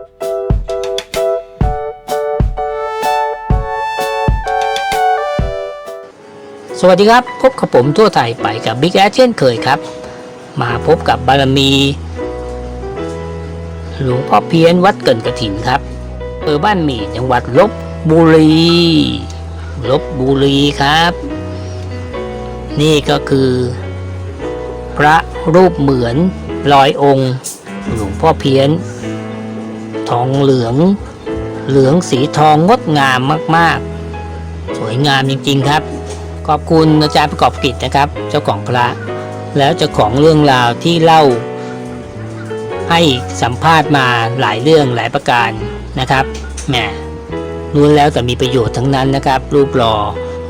สวัสดีครับ พบกับผมทั่วไทยไปกับบิ๊กแอเช่นเคยครับ มาพบกับบารมี หลวงพ่อเพี้ยนวัดเกินกระถินครับเภอบ้านหมี่จังหวัดลบบุรีลบบุรีครับ นี่ก็คือ พระรูปเหมือนลอยองค์ หลวงพ่อเพี้ยน ทองเหลือง เหลืองสีทองงดงามมาก ๆ สวยงามจริง ๆ ครับ ขอบคุณอาจารย์ประกอบกิจนะครับ เจ้าของพระ แล้วเจ้าของเรื่องราวที่เล่า ให้สัมภาษณ์มาหลายเรื่องหลายประการนะครับแหมล้วนแล้วแต่มีประโยชน์ทั้งนั้นนะครับ รูปหล่อ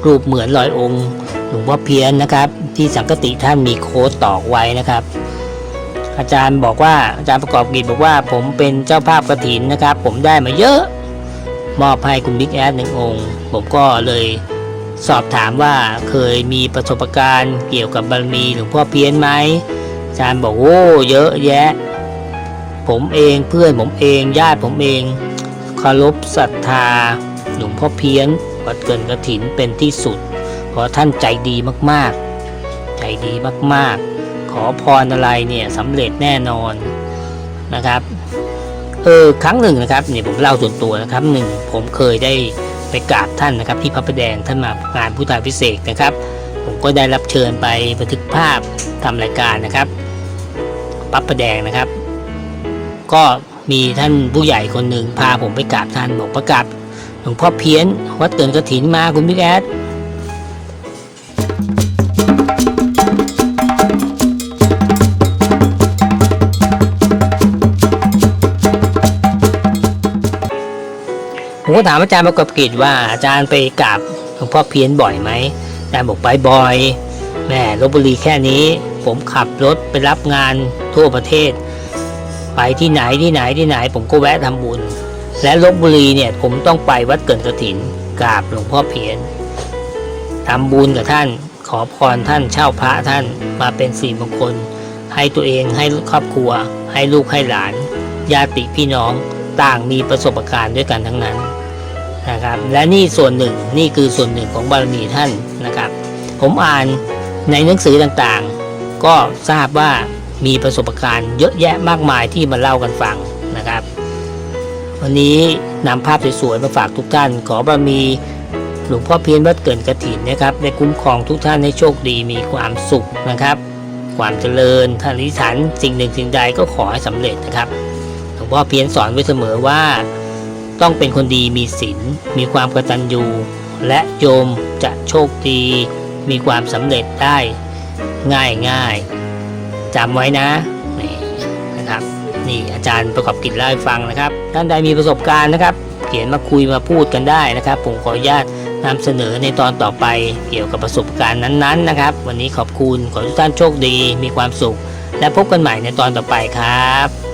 รูปเหมือนลอยองค์หลวงพ่อเพี้ยนนะครับ ที่สังกติท่านมีโค้ดตอกไว้นะครับ อาจารย์บอกว่าอาจารย์ประกอบกิจบอกว่า ผมเป็นเจ้าภาพกระถินนะครับ ผมได้มาเยอะ มอบให้คุณบิ๊กแอดหนึ่งองค์ ผมก็เลยสอบถามว่าเคยมีประสบการณ์เกี่ยวกับบารมีหลวงพ่อเพี้ยนไหมอาจารย์บอกโอ้เยอะแยะ ผมเองเพื่อนผมเองญาติผมเองเคารพศรัทธาหลวงพ่อเพี้ยนวัดเกินกระถินเป็นที่สุด เพราะท่านใจดีมากๆ ใจดีมากๆ ขอพรอะไรเนี่ยสำเร็จแน่นอนนะครับเออครั้งหนึ่งนะครับเนี่ยผมเล่าส่วนตัวนะครับหนึ่งผมเคยได้ไปกราบท่านนะครับ ที่พระประแดงท่านมางานพุทธาพิเศษนะครับ ผมก็ได้รับเชิญไปบันทึกภาพทำรายการนะครับพระประแดงนะครับ ก็มีท่านผู้ใหญ่คนหนึ่งพาผมไปกราบท่านบอกประกาศหลวงพ่อเพี้ยนวัดเกินกระถินมาคุณพี่แอด ก็ถามอาจารย์ประกอบกิจว่าอาจารย์ไปกราบหลวงพ่อเพี้ยนบ่อยไหมอาจารย์บอกไปบ่อยแม่ลบบุรีแค่นี้ผมขับรถไปรับงานทั่วประเทศ ไปที่ไหนที่ไหนที่ไหน ผมก็แวะทำบุญ และลบบุรีเนี่ยผมต้องไปวัดเกินกระถินกราบหลวงพ่อเพียนทำบุญกับท่านขอพรท่านเช่าพระท่านมาเป็นสี่มงคล ให้ตัวเองให้ครอบครัว ให้ลูกให้หลาน ญาติพี่น้องต่างมีประสบการณ์ด้วยกันทั้งนั้น นะครับ และนี่ส่วนหนึ่งนี่คือส่วนหนึ่งของบารมีท่านนะครับ ผมอ่านในหนังสือต่างๆ ก็ทราบว่ามีประสบการณ์เยอะแยะมากมายที่มาเล่ากันฟังนะครับ วันนี้นำภาพสวยๆมาฝากทุกท่าน ขอบารมีหลวงพ่อเพียรวัดเกินกระถินนะครับได้คุ้มครองทุกท่านให้โชคดีมีความสุขนะครับ ความเจริญท่านอธิษฐานสิ่งหนึ่งสิ่งใดก็ขอให้สำเร็จนะครับหลวงพ่อเพียรสอนไว้เสมอว่า ต้องเป็นคนดีมีศีลมีความกตัญญู และโยมจะโชคดี มีความสำเร็จได้ง่ายง่ายจำไว้นะนี่นะครับนี่อาจารย์ประกอบกิจเล่าให้ฟังนะครับท่านใดมีประสบการณ์นะครับ เขียนมาคุยมาพูดกันได้นะครับ ผมขออนุญาตนำเสนอในตอนต่อไปเกี่ยวกับประสบการณ์นั้นๆนะครับ วันนี้ขอบคุณขอให้ทุกท่านโชคดี มีความสุข และพบกันใหม่ในตอนต่อไปครับ